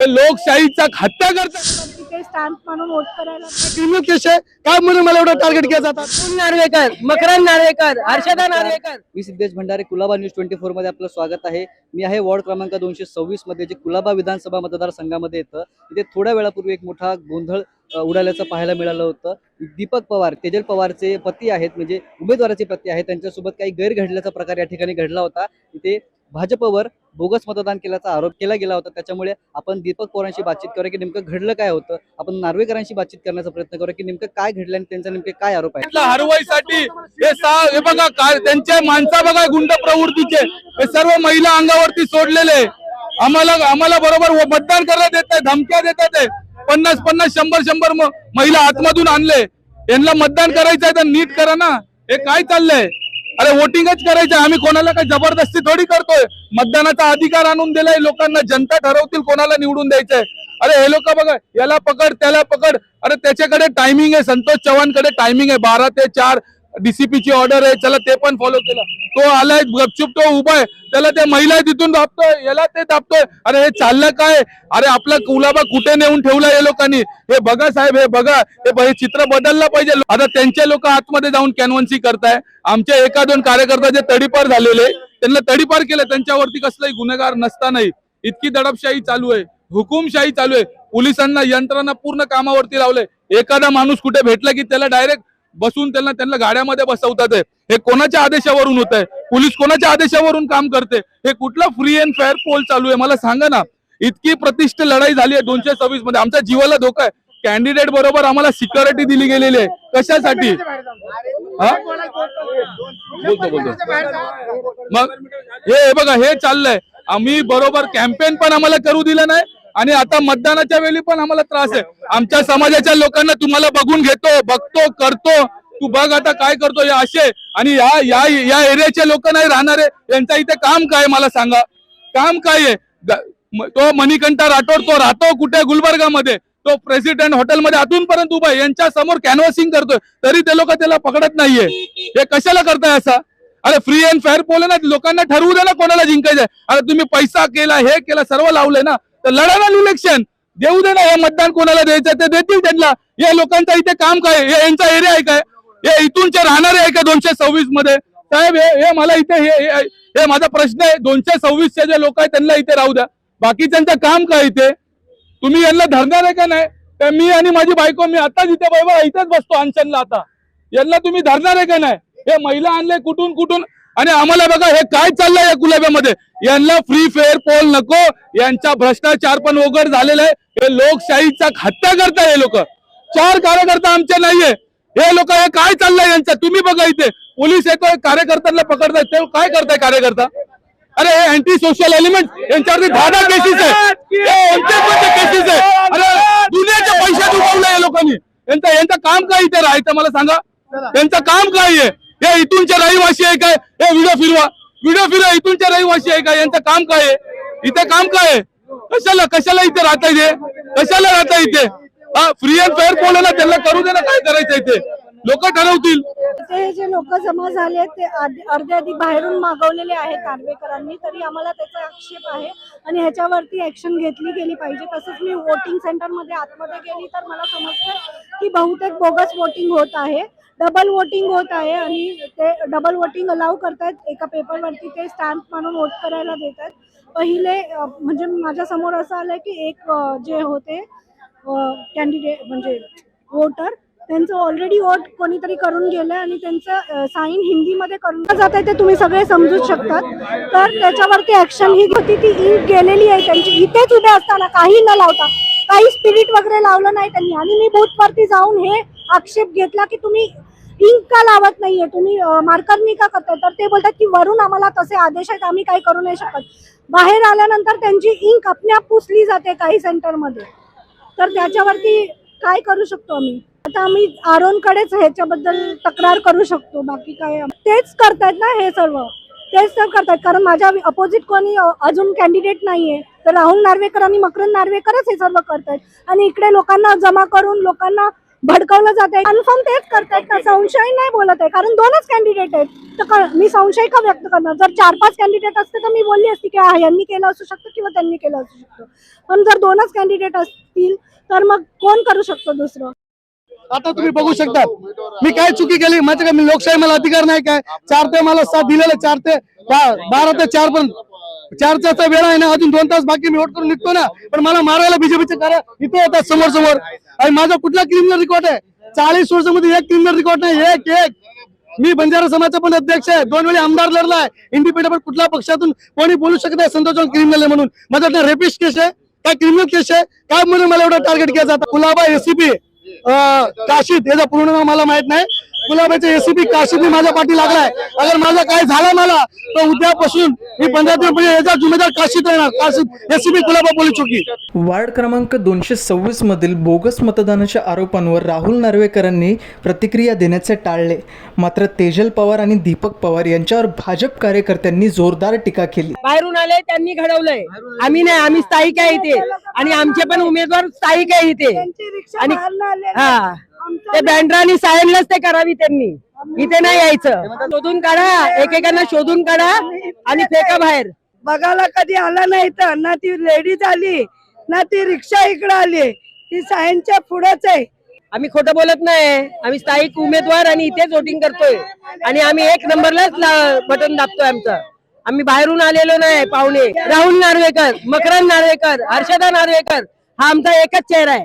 लोकशाहीचा हत्या करतात. स्टॅम्प म्हणून वोट करायला क्रिमिनल केस आहे. काय म्हणून मला एवढं टार्गेट केलं जातात? नार्वेकर मकरंद नार्वेकर हर्षदा नार्वेकर. मी सिद्धेश भंडारे कुलाबा न्यूज ट्वेंटी फोरमध्ये आपलं स्वागत आहे. मी आहे वॉर्ड क्रमांक दोनशे सव्वीसमध्ये जे कुलाबा विधानसभा मतदारसंघामध्ये येतं. तिथे थोड्या वेळापूर्वी एक मोठा गोंधळ उडाल्याचं पाहायला मिळालं होतं. दीपक पवार तेजल पवारचे पती आहेत म्हणजे उमेदवाराचे पती आहेत. त्यांच्यासोबत काही गैर घडल्याचा प्रकार या ठिकाणी घडला होता. तिथे भाजपवर बोगस मतदान केल्याचा आरोप केला गेला होता. त्याच्यामुळे आपण दीपक पवारांशी बातचीत करूया की नेमकं घडलं काय होतं? आपण नार्वेकरांशी बातचीत करण्याचा प्रयत्न करूया की नेमकं काय घडलं आणि त्यांचा नेमके काय आरोप आहे? हरवाईसाठी हे हे बघा काय माणसा बघा गुंड प्रवृत्तीचे. हे सर्व महिला अंगावरती सोडलेले. आम्हाला आम्हाला बरोबर मतदान करायला देत नाही धमक्या देतात पन्नास पन्नास शंभर शंभर महिला आतमधून आणले. यांना मतदान करायचं आहे तर नीट करा ना. हे काय चाललंय? अरे वोटिंगच करायचं आहे. आम्ही कोणाला काही जबरदस्ती थोडी करतोय? मतदानाचा अधिकार आणून दिलाय लोकांना जनता ठरवतील कोणाला निवडून द्यायचंय. अरे हे लोक बघा याला पकड त्याला पकड. अरे त्याच्याकडे टायमिंग आहे संतोष चव्हाणकडे टायमिंग आहे. बारा ते चार डीसीपीची ऑर्डर आहे चला ते पण फॉलो केलं. तो आलाय गपचूप तो उभा आहे. त्याला त्या महिला तिथून दाबतोय याला ते दाबतोय. अरे हे चाललं काय? अरे आपला कुलाबा कुठे नेऊन ठेवला या लोकांनी? हे बघा साहेब हे बघा. हे चित्र बदललं पाहिजे. आता त्यांचे लोक आतमध्ये जाऊन कॅनव्हन्सी करताय. आमच्या एका दोन कार्यकर्ता जे तडीपार झालेले त्यांना तडीपार केलं. त्यांच्यावरती कसलाही गुन्हेगार नसतानाही. इतकी दडपशाही चालू आहे. हुकुमशाही चालू आहे. पोलिसांना यंत्रणा पूर्ण कामावरती लावलंय. एखादा माणूस कुठे भेटला की त्याला डायरेक्ट बसून त्यांना त्यांना गाड्यामध्ये बसवतात हे कोणाच्या आदेशावरून होत आहे? पोलीस कोणाच्या आदेशावरून काम करते? हे कुठला फ्री अँड फेअर पोल चालू आहे? मला सांगा ना. इतकी प्रतिष्ठ लढाई झाली आहे दोनशे सव्वीसमध्ये. आमच्या जीवाला धोका आहे. कॅन्डिडेट बरोबर आम्हाला सिक्युरिटी दिली गेलेली आहे. कशासाठी? बोलतो बोलतो मग हे बघा हे चाललंय. आम्ही बरोबर कॅम्पेन पण आम्हाला करू दिलं नाही. आणि आता मतदानाच्या वेळी पण आम्हाला त्रास आहे. आमच्या समाजाच्या लोकांना तुम्हाला बघून घेतो बघतो करतो. तू बघ आता काय करतो हे असे. आणि या या या एरियाचे लोक नाही राहणारे. यांचा इथे काम काय मला सांगा. काम काय आहे? तो मणिकंठा राठोड तो राहतो कुठे गुलबर्गामध्ये. तो प्रेसिडेंट हॉटेलमध्ये अजूनपर्यंत उभा आहे. यांच्या समोर कॅनव्हसिंग करतोय. तरी ते लोक त्याला पकडत नाहीये. हे कशाला करताय असा? अरे फ्री अँड फेअर बोल ना लोकांना ठरवू दे ना कोणाला जिंकायचंय. अरे तुम्ही पैसा केला हे केला सर्व लावलंय ना. तर लढा ना इलेक्शन देऊ दे ना हे मतदान कोणाला द्यायचं ते देतील त्यांना. या लोकांचा इथे काम काय हे यांचा एरिया आहे काय? हे इथूनचे राहणारे आहे का दोनशे सव्वीसमध्ये? साहेब हे मला इथे हे माझा प्रश्न आहे. दोनशे सव्वीसचे जे लोक आहेत त्यांना इथे राहू द्या. बाकीच्यांचं काम काय इथे? तुम्ही यांना धरणार आहे का नाही? तर मी आणि माझी बायको मी आताच इथे बाबा इथेच बसतो अनशनला आता. यांना तुम्ही धरणार आहे का नाही? हे महिला आणले कुठून कुठून? आणि आम्हाला बघा हे काय चाललंय या गुलाब्यामध्ये? यांना फ्री फेअर पोल नको यांचा भ्रष्टाचार पण उघड झालेला आहे. हे लोकशाहीचा हत्या करताय हे लोक. चार कार्यकर्ता आमचे नाहीये. हे लोक हे काय चाललंय यांचं? तुम्ही बघा इथे. पोलीस एक कार्यकर्त्यांना पकडताय ते काय करताय कार्यकर्ता? अरे हे अँटी सोशल एलिमेंट यांच्यावरती दहा दहा केसेस आहे केसेस आहे. अरे दुनियाच्या पैशात उगवलं या लोकांनी. यांचं यांचं काम काय इथे राहायचं मला सांगा? त्यांचं काम काय आहे? हे इथूनचे रहिवासी आहे काय? हे व्हिडिओ फिरवा. व्हिडिओ फिरवा इथूनचे रहिवासी आहे काय? यांचं काम काय आहे? इथे काम काय आहे? कशाला कशाला इथे राहता इथे कशाला राहता इथे? हा फ्री अँड फेअर बोल ना त्यांना करू दे ना काय करायचं इथे? लोक ठरवतील. ते जे लोक जमा झाले ते अर्धे आधी बाहेरून मागवलेले आहेत नार्वेकरांनी तरी आम्हाला त्याचा आक्षेप आहे. आणि ह्याच्यावरती ऍक्शन घेतली गेली पाहिजे. तसंच मी वोटिंग सेंटरमध्ये आतमध्ये गेली तर मला समजतं की बहुतेक बोगस वोटिंग होत आहे. डबल वोटिंग होत आहे आणि ते डबल वोटिंग अलाव करतायत. एका पेपरवरती ते स्टॅम्प म्हणून वोट करायला देत आहेत पहिले म्हणजे माझ्यासमोर असं आलं की एक जे होते कॅन्डिडेट म्हणजे वोटर त्यांचं ऑलरेडी वोट कोणीतरी करून गेलं आणि त्यांचं साईन हिंदीमध्ये करून जात आहे ते तुम्ही सगळे समजूच शकतात. तर त्याच्यावरती ऍक्शन ही होती. ती इंक गेलेली आहे त्यांची. इथेच उभे असताना काही न लावता काही स्पिरिट वगैरे लावलं नाही त्यांनी. आणि मी बूथवरती जाऊन हे आक्षेप घेतला की तुम्ही इंक का लावत नाहीये. तुम्ही मार्करनी का करताय? तर ते बोलतात की वरून आम्हाला तसे आदेश आहेत. आम्ही काही करू नाही शकत. बाहेर आल्यानंतर त्यांची इंक आपल्या पुसली जाते काही सेंटरमध्ये. तर त्याच्यावरती काय करू शकतो आम्ही? आता आम्ही आरोनकडेच ह्याच्याबद्दल तक्रार करू शकतो. बाकी काय तेच करतायत ना हे सर्व. तेच तर करतायत. कारण माझ्या अपोजिट कोणी अजून कॅन्डिडेट नाहीये. तर राहुल नार्वेकर आणि मकरंद नार्वेकरच हे सर्व करतायत. आणि इकडे लोकांना जमा करून लोकांना भडकवलं जात आहे. कन्फर्म तेच करतायत का? संशय नाही बोलत आहे. कारण दोनच कॅन्डिडेट आहेत. तर मी संशय का व्यक्त करणार? जर चार पाच कॅन्डिडेट असते तर मी बोलली असती की यांनी केलं असू शकतं किंवा त्यांनी केलं असू शकतं. पण जर दोनच कॅन्डिडेट असतील तर मग कोण करू शकतो दुसरं? आता तुम्ही बघू शकता मी काय चुकी केली? माहिती का? मी लोकशाही मला अधिकार नाही काय? चार ते मला साथ दिलेले चार ते बारा ते चार पण चारचा वेळ आहे ना. अजून दोन तास बाकी मी वोट करून निघतो ना. पण मला मारायला बीजेपीचे कार्य इथे येतात समोर समोर. आणि माझा कुठला क्रिमिनल रेकॉर्ड आहे? चाळीस वर्षामध्ये एक क्रिमिनल रेकॉर्ड नाही एक एक. मी बंजारा समाजाचा पण अध्यक्ष आहे. दोन वेळी आमदार लढलाय. इंडिपेंडंट पण कुठल्या पक्षातून कोणी बोलू शकत नाही संतोष क्रिमिनल आहे म्हणून. माझ्या रेपिस्ट केस आहे. काय क्रिमिनल केस आहे? काय म्हणून मला एवढं टार्गेट केलं जातं कुलाबा एसीपी काशीद याचा पूर्ण नाव मला माहीत नाही. गुलाबाचे एसीपी काशीद माझ्या पाठी लागलाय. अगर माझं काय झालं मला तर उद्यापासून मी पंधरा दिवस म्हणजे याचा जुमेदार काशीद राहणार. काशीद एसीपी गुलाबा पोलीस चौकी. वार्ड क्रमांक दोनशे सव्वीस मधील बोगस मतदानाच्या आरोपांवर राहुल नार्वेकरांनी प्रतिक्रिया देण्याचे टाळले. मात्र तेजल पवार आणि दीपक पवार यांच्यावर भाजप कार्यकर्त्यांनी जोरदार टीका केली. बाहेरून आले त्यांनी घडवलंय. आम्ही नाही आम्ही स्थायिक आहे इथे. आणि आमचे पण उमेदवार स्थायिक आहे इथे. आणि- हा. ते बँड्रा आणि सायनलाच ते करावी त्यांनी. इथे नाही यायचं. शोधून काढा एकेकांना शोधून काढा आणि फेका बाहेर. बघायला कधी आला नाही तर ना ती लेडीज आली ना ती रिक्षा इकडे आली. ती सायनच्या पुढेच आहे. आम्ही खोटं बोलत नाही आम्ही स्थायिक उमेदवार आणि इथेच वोटिंग करतोय. आणि आम्ही एक नंबरलाच बटन दाबतोय आमचं. आम्ही बाहेरून आलेलो नाही पाहुणे. राहुल नार्वेकर मकरंद नार्वेकर हर्षदा नार्वेकर हा आमचा एकच चेहरा आहे.